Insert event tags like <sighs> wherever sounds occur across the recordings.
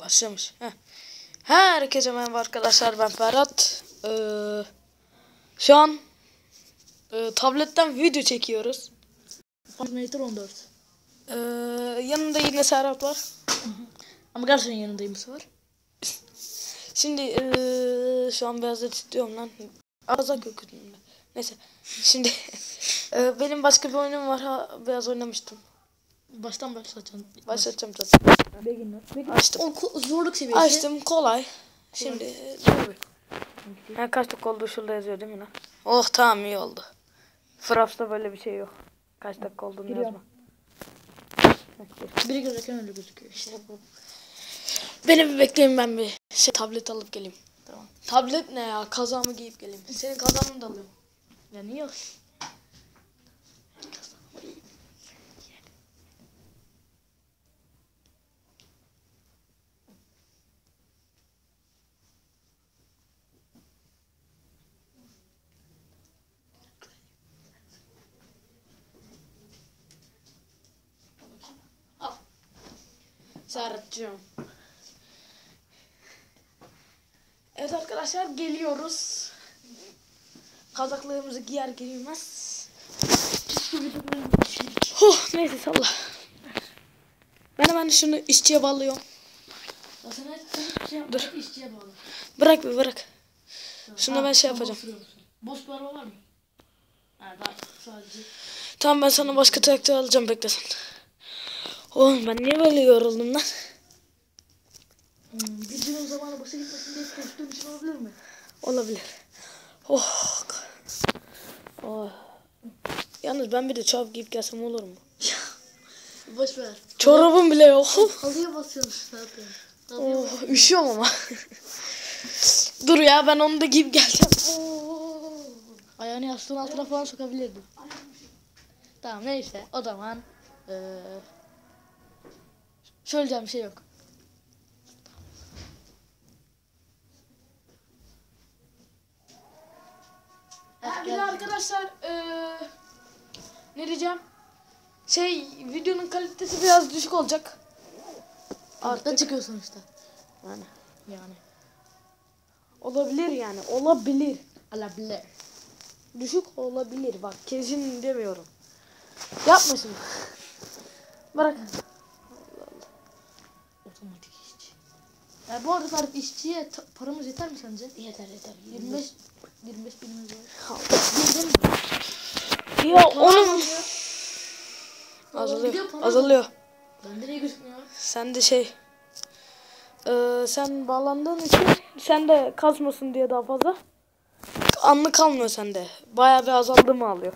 Başlamış. Heh. Herkese merhaba arkadaşlar ben Ferhat. Ee, şu an e, tabletten video çekiyoruz. Terminator 14. Ee, yanında yine Serhat var. Ama gerçekten yanındayım bu sefer. Şimdi ee, şu an biraz da titriyorum lan. Ağza köküdüm ben. Neyse. Şimdi ee, <laughs> benim başka bir oyunum var. Ha, biraz oynamıştım. Baştan başlatacağım. Başlatacağım zaten. Açtım. O zorluk seviyesi. Açtım kolay. Şimdi dur bir. Ha, kaç dakika oldu şurada yazıyor değil mi lan? Oh tamam iyi oldu. Fraps'ta böyle bir şey yok. Kaç dakika olduğunu Giriyorum. yazma. Biri gözüken öyle gözüküyor. İşte. Beni bir bekleyin ben bir şey tablet alıp geleyim. Tamam. Tablet ne ya? Kazağımı giyip geleyim. Senin kazağını da alıyorum. Yani yok. Serhat'cığım. Evet arkadaşlar geliyoruz. Kazaklarımızı giyer giymez. Oh neyse salla. Ben hemen şunu işçiye bağlıyorum. Şey. Dur. Bırak bir bırak. Şunu ben şey yapacağım. boş bir araba var mı? Ha daha sadece. Tamam ben sana başka traktör alacağım bekle sen. Oğlum ben niye böyle yoruldum lan? Hmm, videonun zamanı boşa gitmesin diye konuştuğum için olabilir mi? Olabilir. Oh. oh. Yalnız ben bir de çorap giyip gelsem olur mu? Boş ver. Çorabım bile yok. Halıya basıyorsun zaten. Oh, üşüyorum ama. Dur ya ben onu da giyip geleceğim. Oh. Ayağını yastığın altına falan sokabilirdin. Tamam neyse o zaman eee söyleyeceğim bir şey yok. Ha, bir de arkadaşlar eee, ne diyeceğim? Şey videonun kalitesi biraz düşük olacak. Artık çıkıyor sonuçta. Yani Yani. olabilir yani olabilir. Alabilir. Düşük olabilir bak kesin demiyorum. Yapma şimdi. Bırak. Otomatik işçi. Ya bu arada Tarık işçiye paramız yeter mi sence? Yeter yeter. 25 25 bin lira. Ya onun azalıyor. Azalıyor. Bende niye gözükmüyor? Sen de şey eee, sen bağlandığın için sen de kazmasın diye daha fazla anlı kalmıyor sende. Bayağı bir azaldı mı alıyor.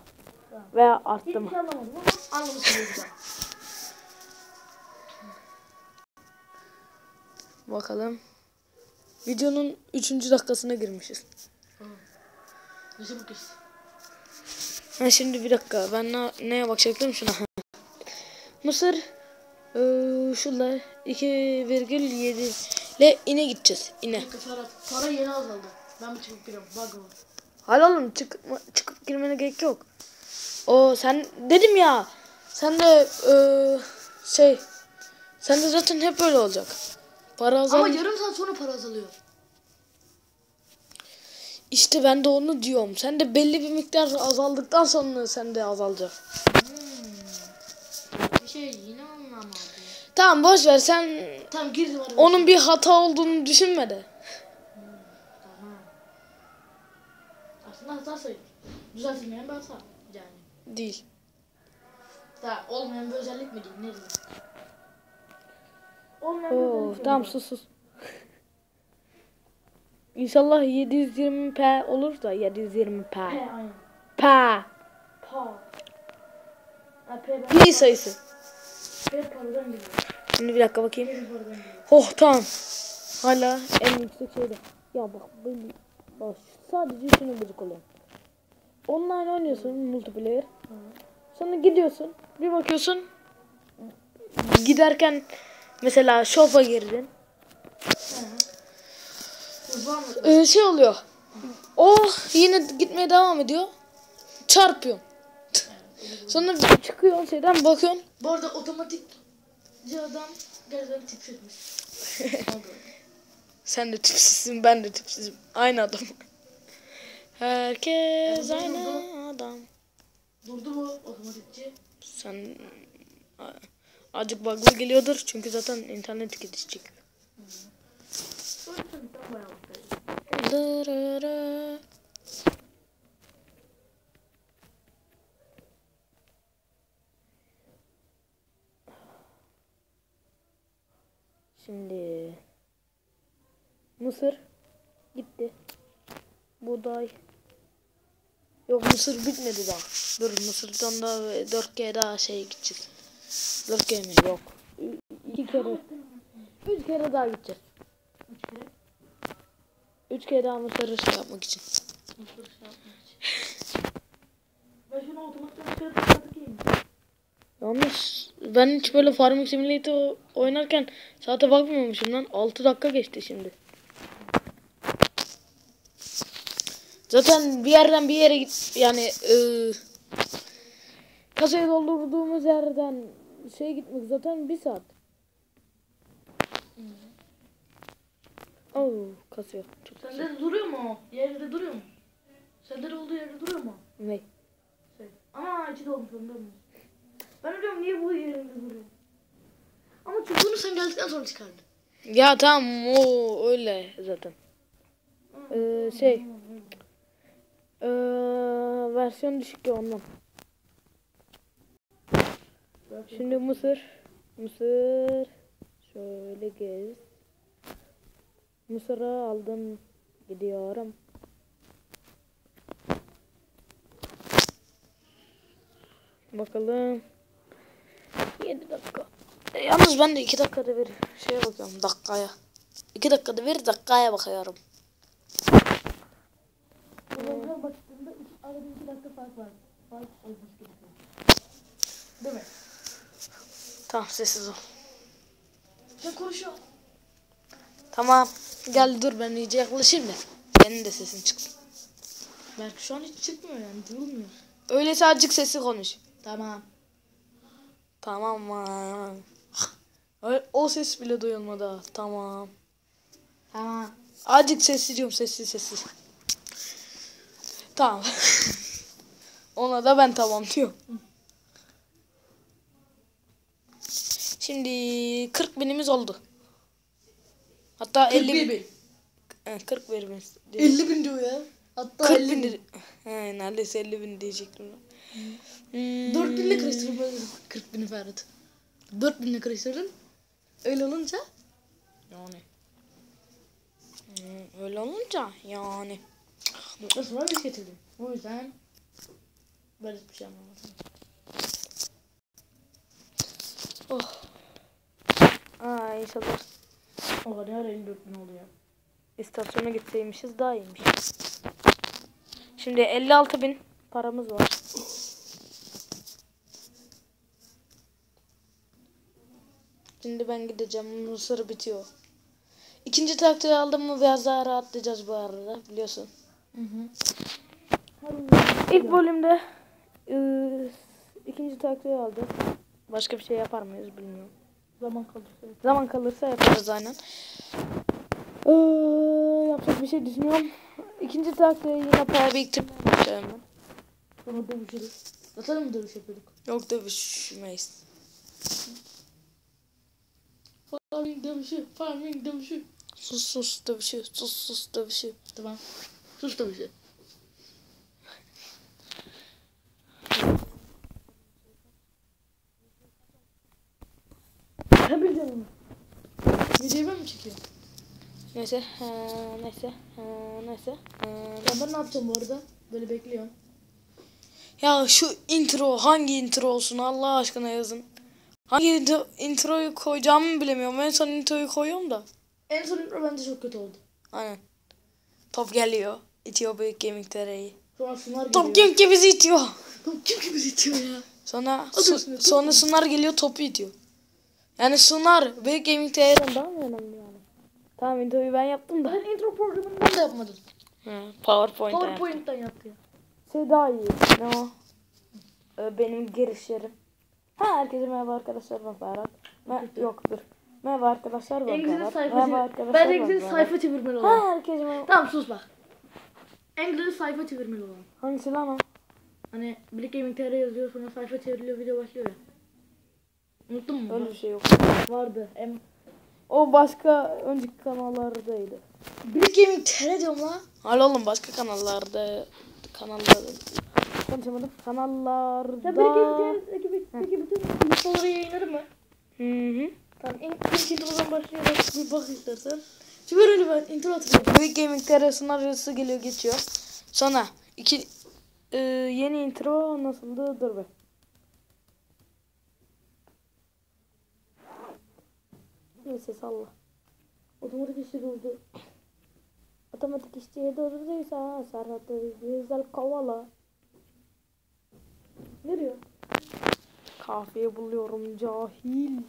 Veya arttı mı? Hiçbir şey anlamadım ama anlamışsın Bakalım. Videonun 3. dakikasına girmişiz. Nasıl? Ha şimdi bir dakika. Ben ne, neye bakacaktım şuna. Mısır eee şurada 2,7 ile ine gideceğiz. İne. Ferhat para yeni azaldı. Ben bu çıkıp giriyorum. Bug var. Hadi oğlum çık, çıkıp girmene gerek yok. O sen dedim ya. Sen de eee, şey sen de zaten hep öyle olacak. Para azal. Ama yarım saat sonra para azalıyor. İşte ben de onu diyorum. Sen de belli bir miktar azaldıktan sonra sen de azalacak. Bir şey yine anlamadım. Tamam boş ver sen Tamam girdim arabaya. onun bir hata olduğunu düşünme de. Tamam. Aslında hata sayılır. Düzeltilmeyen bir hata. Yani. Değil. Daha olmayan bir özellik mi diyeyim ne diyeyim. Olmayan Oo, tamam sus sus. İnşallah 720p olur da 720p. P aynen. P. P ben. Pi sayısı. P paradan geliyor. Şimdi bir dakika bakayım. P. Oh tamam. Hala en yüksek şeyde. Ya bak böyle bak sadece şunu gıcık oluyor. Online oynuyorsun multiplayer. Sonra gidiyorsun. Bir bakıyorsun. Giderken mesela shop'a girdin. Ee, şey oluyor. O yine gitmeye devam ediyor. Çarpıyorsun. Sonra çıkıyor şeyden bakıyorsun. Bu arada otomatik adam Gerçekten tipsizmiş. <laughs> Sen de tipsizsin ben de tipsizim. Aynı adam. Herkes aynı adam. Durdu mu otomatikçi? Sen a- acık bug'lı geliyordur çünkü zaten internet gidecek. Şimdi Mısır gitti. Buğday. Yok Mısır bitmedi daha. Dur Mısır'dan da 4G daha şey gideceğiz. 4G mi? Yok. 2 kere. 3 kere daha gideceğiz. Üç kere. 3 kere daha Mısır'ı şey yapmak için. Mısır şey yapmak için. Ben şunu otomatikten çıkartıp çıkartayım. Yalnız ben hiç böyle Farming Simulator oynarken saate bakmıyormuşum lan. 6 dakika geçti şimdi. Zaten bir yerden bir yere git yani ıı, kasayı doldurduğumuz yerden şey gitmek zaten bir saat. Oo kasıyor. Çok Sende de duruyor mu o? Yerinde duruyor mu? Sende de olduğu yerde duruyor mu? ne? Şey. Ama içi dolmuş ondan mı? Ben diyorum niye bu yerinde duruyor? Ama çubuğunu sen geldikten sonra çıkardın. Ya tamam o öyle zaten. Ee, şey ee, versiyon düşük ya ondan. Şimdi Mısır. Mısır. Şöyle gez. Mısır'ı aldım. Gidiyorum. Bakalım. 7 dakika. E, yalnız ben de 2 dakikada bir şeye bakıyorum dakikaya. 2 dakikada bir dakikaya bakıyorum. İki, arada iki dakika fark var. Fark olması gerekiyor. Değil mi? Tamam sessiz ol. Sen konuşuyor. Tamam. Gel dur ben iyice yaklaşayım da. Senin de sesin çıksın. Belki şu an hiç çıkmıyor yani duyulmuyor. Öyleyse azıcık sesli konuş. Tamam. Tamam? Öyle- O ses bile duyulmadı. ha. Tamam. Tamam. Azıcık sessiz diyorum sessiz sessiz. Tamam. <laughs> Ona da ben tamam diyorum. Şimdi 40 binimiz oldu. Hatta 50 bin. bin. He, 40 binimiz. 50 bin diyor ya. Hatta 40 50 bin. bin. He, neredeyse 50 bin diyecektim. Hmm. 4 binle karıştırıp 40 bini Ferhat. 4 binle karıştırdın. Öyle olunca Yani. Hmm, öyle olunca yani. Dörtten sonra biz getirdim. O yüzden ben hiçbir şey anlamadım. Oh. İnşallah Oha ne ara 54 bin oluyor. istasyona gitseymişiz daha iyiymiş. Şimdi 56 bin paramız var. Şimdi ben gideceğim. Mısır bitiyor. İkinci traktörü aldım mı biraz daha rahatlayacağız bu arada biliyorsun. Hı hı. İlk bölümde ıı, ikinci traktörü aldık. Başka bir şey yapar mıyız bilmiyorum. Zaman kalırsa. Zaman kalırsa yaparız aynen. Ee, yapacak bir şey düşünüyorum. İkinci traktörü yine para biriktirmeye başlayalım ben. Sonra dövüşürüz. Zaten mı dövüş yapıyorduk? Yok dövüşmeyiz. Farming dövüşü. Farming dövüşü. Sus sus dövüşü. Sus sus dövüşü. Tamam. Sus dövüşü. Ne bileceğim onu? Videoyu ben mi çekiyorum? Neyse. Ha, neyse. Ha, neyse. Ha, Ya ben ne yapacağım bu arada? Böyle bekliyorum. Ya şu intro hangi intro olsun Allah aşkına yazın. Hangi intro- introyu koyacağımı bilemiyorum. En son introyu koyuyorum da. En son intro bence çok kötü oldu. Aynen. Top geliyor. İtiyor büyük gemik tereyi. Top gemik bizi itiyor. Top kim gibi itiyor ya? Sonra su- sonra. Sunar geliyor topu itiyor. Yani Sunar büyük gaming TR'den daha mı önemli yani? Tamam introyu ben yaptım da. Ben intro programından da yapmadım. Hı, PowerPoint'ten yaptım. PowerPoint'ten yaptı ya. Şey daha iyi. Ne o? Ee, benim girişlerim. Ha herkese merhaba arkadaşlar ben Ferhat. Ben, yok dur. Merhaba arkadaşlar. ben En güzel Berat. sayfa Merhaba çevir. arkadaşlar. Ben en ben güzel sayfa çevirmeli olan. Ha herkes merhaba. Tamam sus bak. En güzel sayfa çevirmeli olan. Hangisi lan o? Hani Black Gaming TR yazıyor sonra sayfa çevriliyor video başlıyor ya. Unuttun mu? Öyle bir şey yok. Vardı. Em O başka önceki kanallardaydı. Black Gaming TR diyorum la. Hala oğlum başka kanallarda kanallarda konuşamadım. Kanallarda. Ya Black Gaming TR'deki peki, bütün listaları yayınlarım mı? Hı hı. Tamam ilk, ilk introdan başlayarak bir bak istersen. Şimdi öyle ben intro hatırlıyorum. Büyük Gaming TR senaryosu geliyor geçiyor. Sonra iki e, yeni intro nasıldı? Dur be. Neyse salla. Otomatik işi durdu. Otomatik işçiye durduysa Serhat'ı güzel kovala. Ne diyor? Kahveyi buluyorum cahil.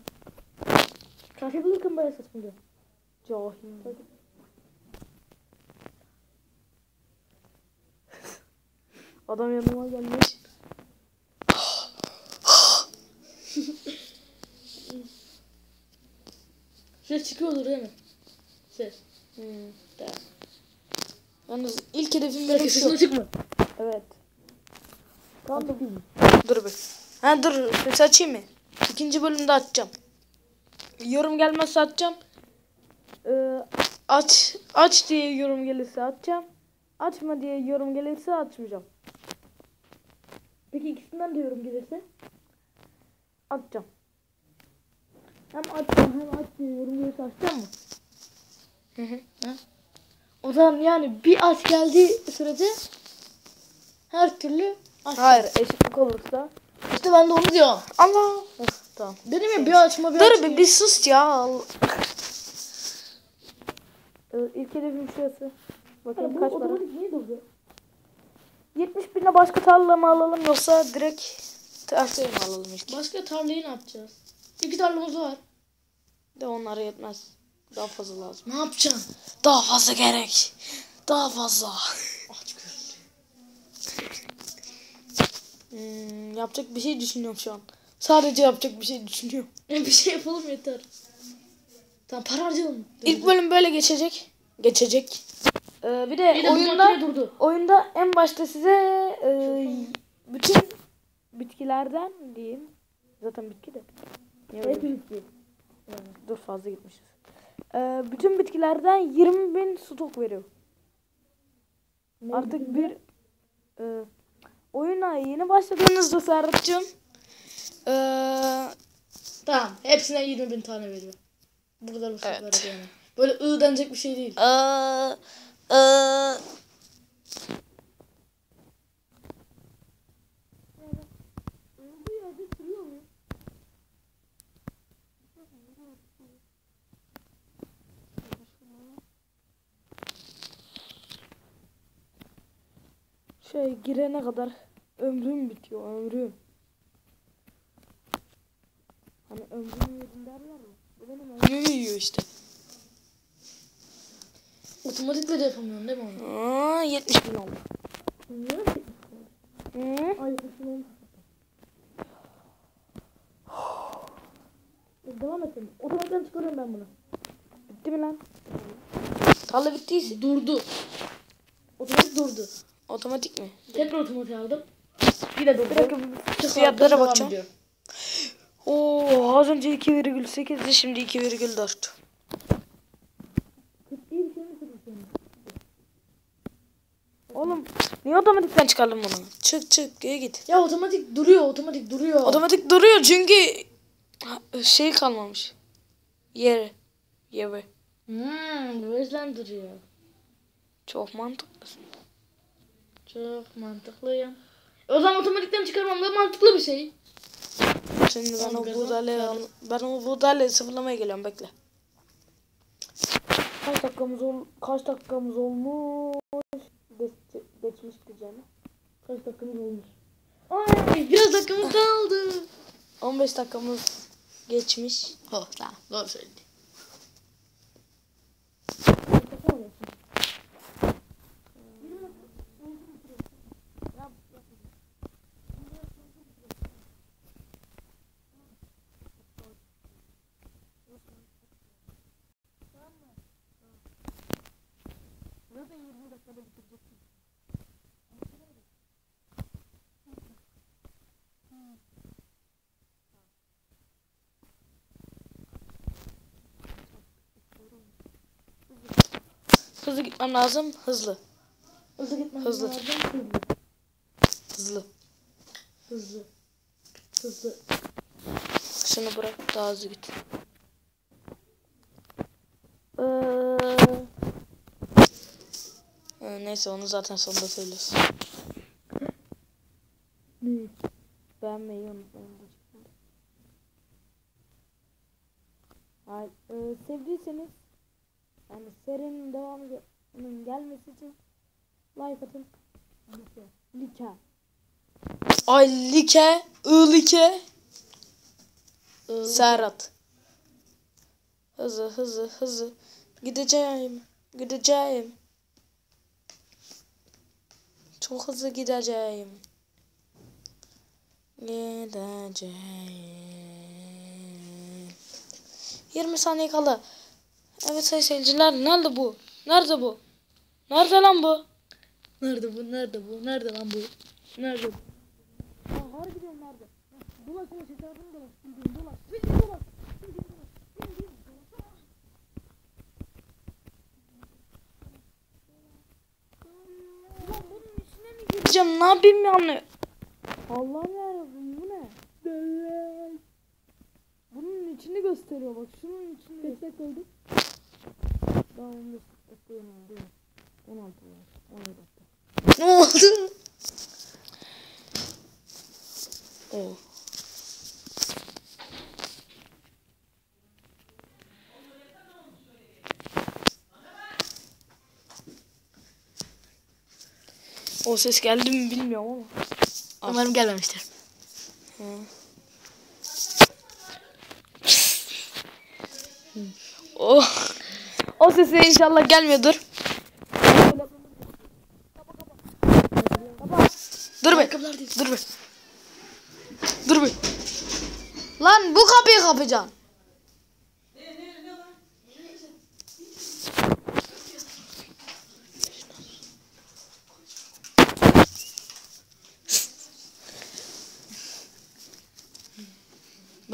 Kahve bulurken bayağı saçma diyor. Cahil. Adam yanıma gelmiş. <laughs> Ses çıkıyordur değil mi? Ses. Hmm, tamam. Yalnız ilk hedefim Ses şu. sesini çıkma. Evet. Tamam iyi. Dur bir. Ha dur ses açayım mı? İkinci bölümde açacağım. Yorum gelmezse açacağım. Ee, aç aç diye yorum gelirse açacağım. Açma diye yorum gelirse açmayacağım. Peki ikisinden de yorum gelirse? Açacağım. Hem açacağım hem aç diye yorum gelirse açacağım mı? Hı hı. O zaman yani bir aç geldiği sürece her türlü aç. Hayır eşitlik olursa. İşte ben de onu diyorum. Allah. Of, tamam. Dedim ya bir açma bir Dur açma. bir, bir sus ya. Ee, ilk hedefim şurası. Bakayım bu kaç para. niye durdu? 70 bine başka tarla mı alalım yoksa direkt traktör mü alalım ilk? Başka tarlayı ne yapacağız? İki tarlamız var. De onlara yetmez. Daha fazla lazım. Ne yapacaksın? Daha fazla gerek. Daha fazla. Aç. Hmm, yapacak bir şey düşünüyorum şu an. Sadece yapacak bir şey düşünüyorum. bir şey yapalım yeter. Tamam para harcayalım. İlk bölüm böyle geçecek. Geçecek. Ee, bir de, Bir de oyunda durdu. oyunda en başta size e, bütün bitkilerden diyeyim. Zaten bitki de. Hepimiz. Dur fazla gitmişiz. Ee, bütün bitkilerden 20 bin stok veriyor. Ne Artık bileyim bir e, oyuna yeni başladığınızda Serhat'cığım e, Tamam. Hepsine 20 bin tane veriyor. Bu kadar basit Evet. yani. Böyle ı denecek bir şey değil. e, e, şey girene kadar ömrüm bitiyor ömrüm. Hani ömrümü yedin derler mi? Bu benim ömrümü yiyor işte. Otomatikle de yapamıyorsun değil mi onu? Aa, 70 bin oldu. Niye? Hı? Ay yapmışsın <sighs> Devam et. Otomatikten çıkarıyorum ben bunu. Bitti mi lan? Tarla bittiyse. Durdu. Otomatik durdu. Otomatik mi? Tekrar otomatik aldım. Bir dakika Çıkardım, fiyatlara bakacağım. Oo az önce 2,8'di şimdi 2,4. İyi bir şey mi söylüyorsun? Oğlum niye otomatikten çıkardın bunu? Çık çık geri git. Ya otomatik duruyor, otomatik duruyor. Otomatik duruyor çünkü şey kalmamış. Yeri. Yeri. Hmm, bu yüzden duruyor. Çok mantıklısın. Çok mantıklı ya. O zaman otomatikten çıkarmam da mantıklı bir şey. Şimdi ben o daha- ben o buğdayla sıfırlamaya geliyorum bekle. Kaç dakikamız ol kaç dakikamız olmuş? Geç, geçmişti canım. Kaç dakikamız olmuş? Ay biraz dakikamız kaldı. 15 dakikamız geçmiş. Oh tamam doğru söyledin. Hızlı gitmem lazım. Hızlı. Hızlı gitmem Hızlı. lazım. Hızlı. Hızlı. Hızlı. Hızlı. Şunu bırak daha hızlı git. Ee, ee, neyse onu zaten sonunda. Ne? Beğenmeyi unutmayın. Hayır, e, sevdiyseniz yani serinin devamının gelmesi için like atın. Like. Ay like, ılike. Serhat. Hızlı hızlı hızlı. Gideceğim. Gideceğim. Çok hızlı gideceğim. Gideceğim. 20 saniye kaldı. Evet sayın seyirciler nerede bu? Nerede bu? Nerede lan bu? Nerede bu? Nerede bu? Nerede lan bu? Nerede bu? Harbiden nerede? Dolaş dolaş etrafını dolaş. Bildiğin dolaş. Bildiğin dolaş. Bildiğin dolaş. Bildiğin dolaş. Ulan bunun gireceğim? Ne yapayım yani? Allah'ım yarabbim bu ne? Bunun içini gösteriyor bak. Şunun içini gösteriyor. koyduk. Daha 15 dakika yanıyor. 16 var. 17 dakika. Ne oldu? Oo. O ses geldi mi bilmiyorum ama. Umarım gelmemiştir. O o ses de inşallah gelmiyordur. Dur be. Dur be. Dur be. Lan bu kapıyı kapacaksın.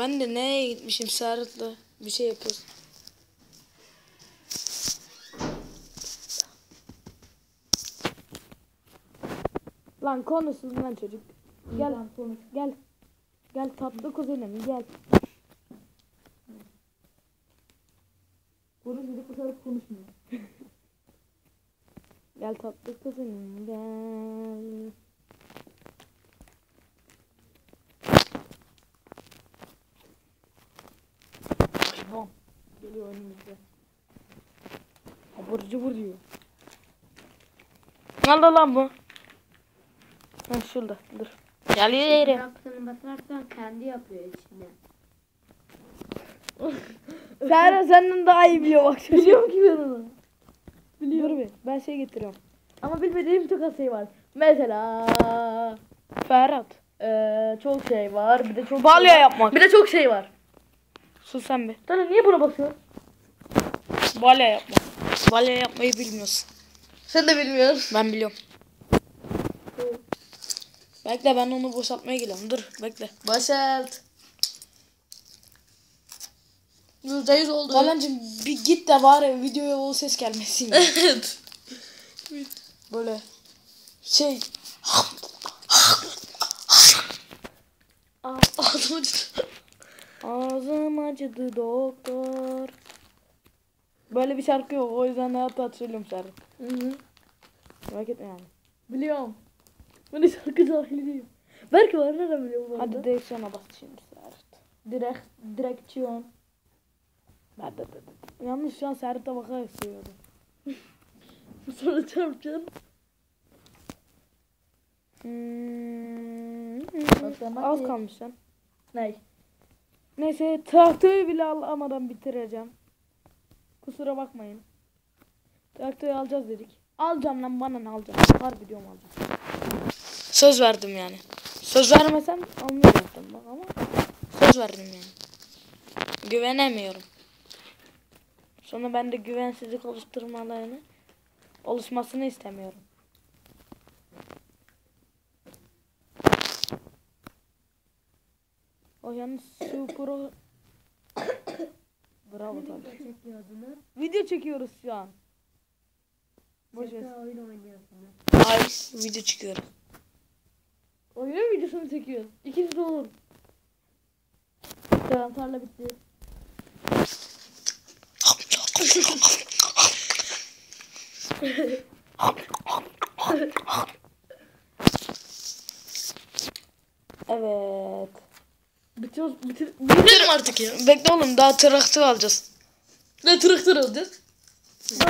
Ben de neye gitmişim Serhat'la bir şey yapıyoruz. Lan konusuz lan çocuk. Gel gel. Gel tatlı kuzenim gel. Bu sefer konuşmuyor. Gel tatlı kuzenim gel. Hayvan. Geliyor önümüzde. Abur cubur diyor. Nerede lan bu? Ha şurada dur. Geliyor yere. Yaptığını basarsan kendi yapıyor içinde. <laughs> Serhat senden daha iyi biliyor bak. Ki ben onu. Biliyorum. Dur bir ben şey getiriyorum. Ama bilmediğim çok az şey var. Mesela Ferhat. eee çok şey var. Bir de çok Balya şey yapmak. Bir de çok şey var. Sus sen bir. Sana niye buna basıyorsun? Balya yapmak. Balya yapmayı bilmiyorsun. Sen de bilmiyorsun. Ben biliyorum. Bekle ben onu boşaltmaya geliyorum. Dur bekle. Boşalt. Yüzde yüz oldu. Balancım bir git de bari videoya o ses gelmesin. <laughs> evet. Böyle şey Aa, ağzım acıdı. Ağzım acıdı doktor. Böyle bir şarkı yok o yüzden rahat rahat söylüyorum şarkı. Hı hı. Merak etme yani. Biliyorum. De şarkı cahili değilim. Belki var nereden biliyorum bu Hadi direksiyona bas şimdi Serhat. Direkt, direksiyon. Hadi, hadi, hadi. Yalnız şu an Serhat'a bakarak söylüyorum. <laughs> Sonra çarpacaksın. Hmm. Az kalmış lan. Ney? Neyse traktörü bile alamadan bitireceğim. Kusura bakmayın. Traktörü alacağız dedik. Alacağım lan bana ne alacağım. Harbi diyorum alacağım. Söz verdim yani. Söz vermesem almayacaktım bak ama söz verdim yani. Güvenemiyorum. Sonra ben de güvensizlik oluşturmalarını oluşmasını istemiyorum. O yani pro... Bravo tabii. Video çekiyoruz şu an. Boş ver. Hayır video çıkıyorum. Oyunun videosunu çekiyoruz. İkisi de olur. Tamam tarla bitti. Evet. Bitiyoruz. Bitir. Bitirelim artık ya. Bekle oğlum daha traktör alacağız. Ne traktör alacağız?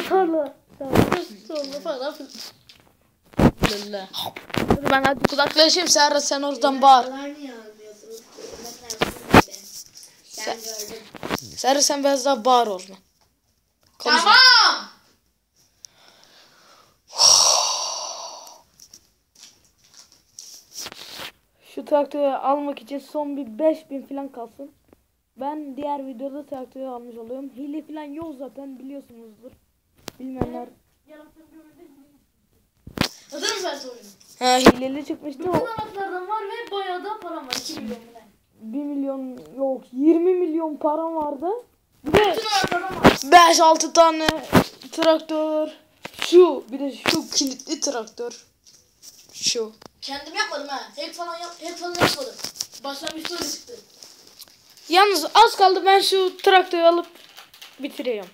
Tarla. Sonra falan filan. Ben hadi kulaklaşayım Serra sen oradan bağır. Gördüm. Serra sen biraz daha bağır oradan. Konuşma. Şu traktörü almak için son bir 5000 falan kalsın. Ben diğer videoda traktörü almış oluyorum. Hile falan yok zaten biliyorsunuzdur. Bilmeyenler. Hazır mısın oyunu? He hileli çıkmıştı o. Anahtardan var ve bayağı da param var. 2 milyon mu ne? 1 milyon yok 20 milyon param vardı. Bütün var. 5-6 tane traktör. Şu bir de şu kilitli traktör. Şu. Kendim yapmadım ha. Hack falan yap, hack falan yapmadım. Başlangıçta öyle çıktı. Yalnız az kaldı ben şu traktörü alıp bitireyim.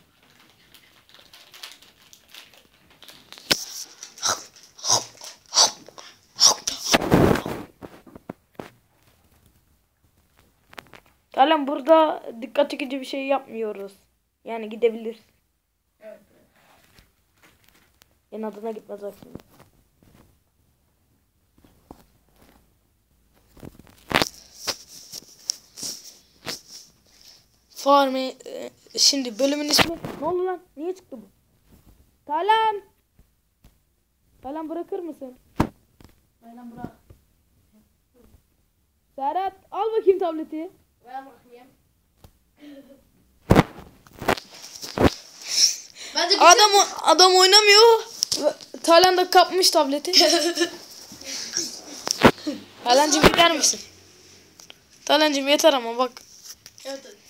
Talan burada dikkat çekici bir şey yapmıyoruz. Yani gidebilir. Evet. İnadına gitmez aslında. Farm e, şimdi bölümün ismi Ne oldu lan? Niye çıktı bu? Talan! Talan bırakır mısın? Aynen bırak. Serhat al bakayım tableti. Ver bakayım. <laughs> Bence Adam adam oynamıyor. Talan da kapmış tableti. <laughs> Talancım gider misin? Talancım yeter ama bak. Evet.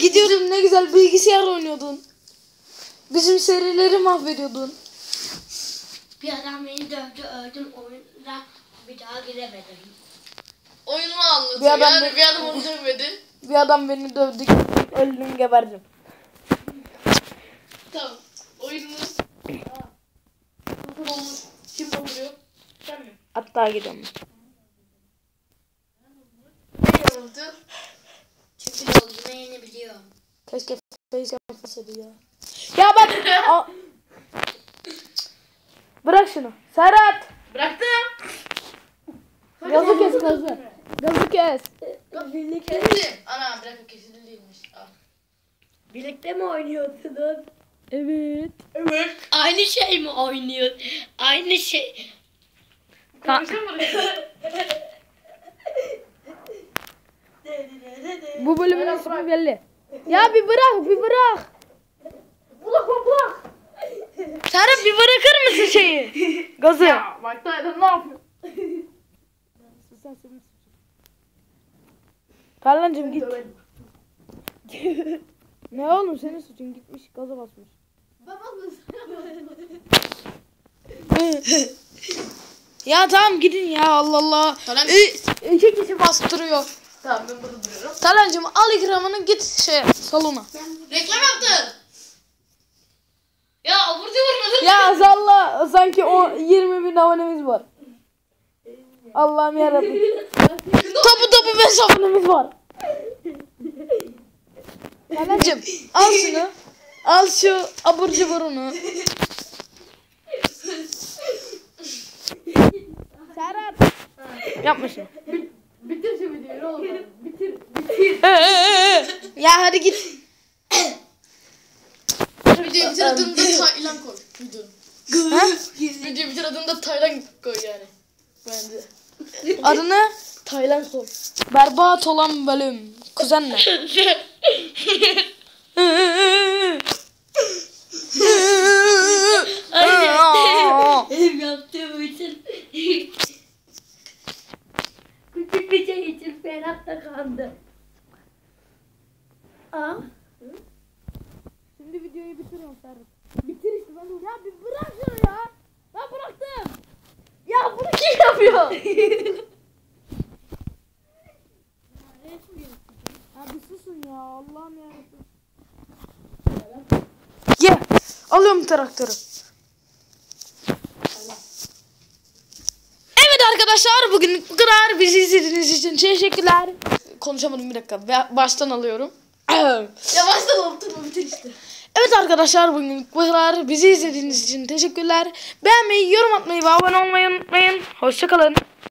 Gidiyorum ne güzel bilgisayar oynuyordun. Bizim serileri mahvediyordun. Bir adam beni dövdü öldüm oyunda bir daha giremedim. Oyununu anlatıyor. Bir adam yani bir- bir adam onu dövmedi. Bir adam beni dövdü. Öldüm geberdim. Tamam. Olmuş? Kim dolduruyor? Sen mi? Hatta gidiyorum. Ne yoruldu? Çünkü yolculuğu yeni biliyorum. Keşke face yapmasaydı ya. Ya bak. <laughs> a- Bırak şunu. Serhat. Bıraktım. Gazı kes gazı. Gazı kes. Kestim. Ana dakika kesildi değilmiş. Al. Birlikte mi oynuyorsunuz? Evet. Evet. Aynı şey mi oynuyor? Aynı şey. <laughs> <laughs> Bu bölümün ismi belli. Ya bir bırak, bir bırak. Bırak bırak bırak. Serhat bir bırakır mısın şeyi? Gazı. Bak Taylan ne yapıyor? Tarlancım git. <laughs> Ne oğlum senin suçun gitmiş gaza basmış. <laughs> ya tamam gidin ya Allah Allah. İ- İki kişi bastırıyor. Tamam ben burada duruyorum. Talancım al ikramını git şey salona. Reklam yaptın. Ya abur cubur Ya salla sanki o 20 bin abonemiz var. Allah'ım yarabbim. <laughs> topu topu 5 abonemiz var. Talancım al şunu. Al şu abur cuburunu. <laughs> Serhat. Yapma şunu. <laughs> Bitir şu videoyu ne olur. Bitir. ya hadi git. Videoyu bitir adını da Taylan koy. Videonun. Videoyu bitir adını da Taylan koy yani. Bence. Adını Taylan koy. berbat olan bölüm. Kuzenle. <laughs> Aa. Şimdi Serhat. Bitir işte ben. Ya bir bırak şunu ya. Ben bıraktım. Ya bunu kim yapıyor? <laughs> Ya bir susun ya Allah'ım yarabbim. Ye. Alıyorum traktörü. Evet arkadaşlar bugün bu kadar. Bizi izlediğiniz için teşekkürler. Konuşamadım bir dakika. Ba- Baştan alıyorum. <clears throat> Yavaştan oldu bitir işte. Evet arkadaşlar bugün bu kadar. Bizi izlediğiniz için teşekkürler. Beğenmeyi, yorum atmayı ve abone olmayı unutmayın. Hoşçakalın.